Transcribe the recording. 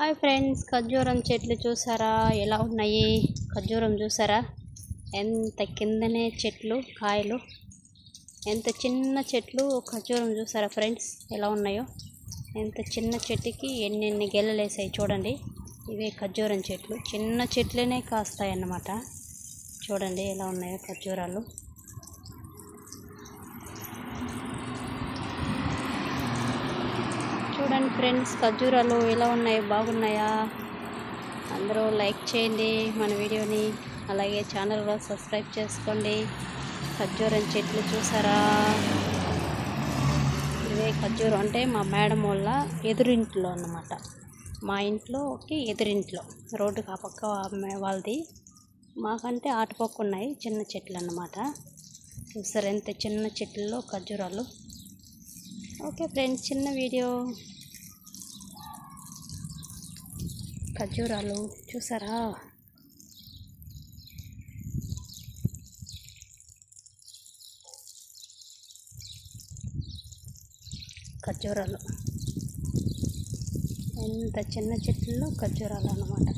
Hi friends ఖర్జూరం చెట్లు చూసారా? ఎలా ఉన్నాయి? ఖర్జూరం చూసారా? ఎంత కిందనే చెట్లు కాయలు. ఎంత చిన్న చెట్లు ఖర్జూరం చూసారా ఫ్రెండ్స్? ఎలా ఉన్నాయో? ఎంత చిన్న చెట్టుకి ఎన్నెన్ని గెలలు వేసాయి చూడండి. ఇవే ఖర్జూరం చెట్లు. చిన్న చెట్లనే కాస్తాయి అన్నమాట చూడండి ఎలా ఉన్నాయో ఖర్జూరాలు. అండ్ ఫ్రెండ్స్ ఖర్జూరాలు ఎలా ఉన్నాయి? బాగున్నాయా? అందరూ లైక్ చేయండి మన వీడియోని. అలాగే ఛానల్ కూడా సబ్స్క్రైబ్ చేసుకోండి. ఖర్జూరం చెట్లు చూసారా? ఇవే ఖర్జూరం. అంటే మా మేడం వాళ్ళ ఎదురింట్లో అన్నమాట. మా ఇంట్లోకి ఎదురింట్లో. రోడ్డుకి ఆ పక్క వాళ్ళది. మాకంటే ఆటపక్క ఉన్నాయి చిన్న చెట్లు అన్నమాట. చూసారు ఎంత చిన్న చెట్లలో ఖర్జూరాలు. ఓకే ఫ్రెండ్స్ చిన్న వీడియో. ఖర్జూరాలు చూసారా? ఖర్జూరాలు. ఎంత చిన్న చెట్లలో ఖర్జూరాలు అన్నమాట.